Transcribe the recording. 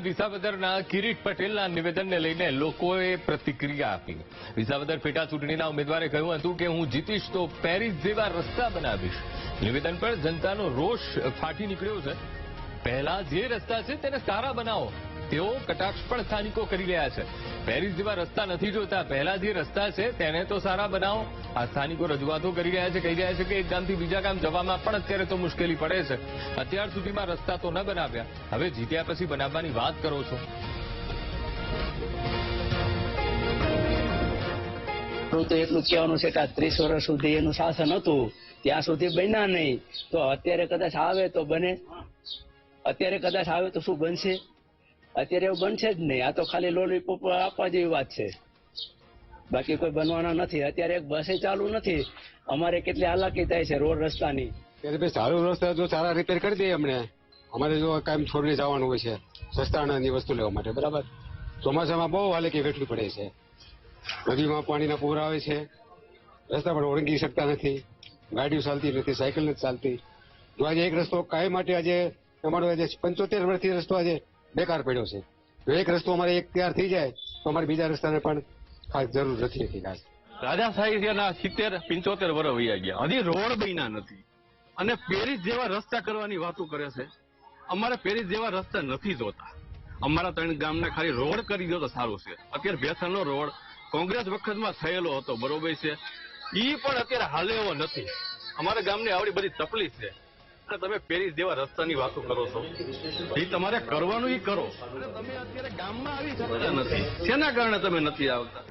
વિસાવદરના કિરીટ પટેલના નિવેદનને લઈને લોકોએ પ્રતિક્રિયા આપી. વિસાવદર પેટા ચૂંટણીના ઉમેદવારે કહ્યું હતું કે, હું જીતીશ તો પેરિસ જેવા રસ્તા બનાવીશ. નિવેદન પર જનતાનો રોષ ફાટી નીકળ્યો છે. પહેલા જે રસ્તા છે તેને સારા બનાવો. તેઓ કટાક્ષ પણ સ્થાનિકો કરી રહ્યા છે. પેરિસ જેવા રસ્તા નથી જોતા. પહેલા જે રસ્તા છે, તેને તો સારા બનાવો. આ સ્થાનિકો રજૂઆતો કરી રહ્યા છે, કહી રહ્યા છે કે એક ગામથી બીજા ગામ જવામાં પણ અત્યારે તો મુશ્કેલી પડે છે. અત્યાર સુધીમાં રસ્તા તો ન બનાવ્યા. હવે જીત્યા પછી બનાવવાની વાત કરો છો. તો એટલું કહેવાનું છે કે આ ત્રીસ વર્ષ સુધી એનું શાસન હતું. ત્યાં સુધી બન્યા નહીં. તો અત્યારે કદાચ આવે તો બને. અત્યારે કદાચ આવે તો શું બનશે? અત્યારે એવું બનશે જ નહીં. આ તો ખાલી લોલીપોપ આપવા જેવી વાત છે. બાકી કોઈ બનવાના નથી. અત્યારે એક બસે ચાલુ નથી. અમારે કેટલી હાલાકી થાય છે રોડ રસ્તાની. ભાઈ સારું રસ્તા જો સારા રિપેર કરી દઈએ અમને. અમારે જો કાયમ છોડીને જવાનું હોય છે. સસ્તાણાની વસ્તુ લેવા માટે, બરાબર? ચોમાસામાં બહુ હાલકી વેઠવી પડે છે. નદીમાં પાણીના પૂર આવે છે. રસ્તા પણ ઓળંગી શકતા નથી. ગાડીઓ ચાલતી નથી, સાયકલ નથી ચાલતી. જો આજે એક રસ્તો કાય માટે આજે, અમારો આજે પંચોતેર વર્ષથી રસ્તો આજે બેકાર પડ્યો છે. જો એક રસ્તો અમારે એક તૈયાર થઈ જાય, તો અમારે બીજા રસ્તાને પણ ખાસ જરૂર નથી હતી ખાસ. રાજાશાહી સિત્તેર, પંચોતેર વર્ષ વયા ગયા. હજી રોડ બન્યા નથી. અને પેરિસ જેવા રસ્તા કરવાની વાતો કરે છે. અમારે પેરિસ જેવા રસ્તા નથી જોતા. અમારા ત્રણ ગામના ખાલી રોડ કરી દો તો સારું છે. અત્યારે ભેસાણનો રોડ કોંગ્રેસ વખતમાં થયેલો હતો, બરોબર છે. એ પણ અત્યારે હાલે એવો નથી. અમારા ગામની આવડી બધી તકલીફ છે. અને તમે પેરિસ જેવા રસ્તાની વાતો કરો છો. એ તમારે કરવાનું એ કરો. તમે અત્યારે ગામમાં આવી શકતા નથી. શેના કારણે તમે નથી આવતા?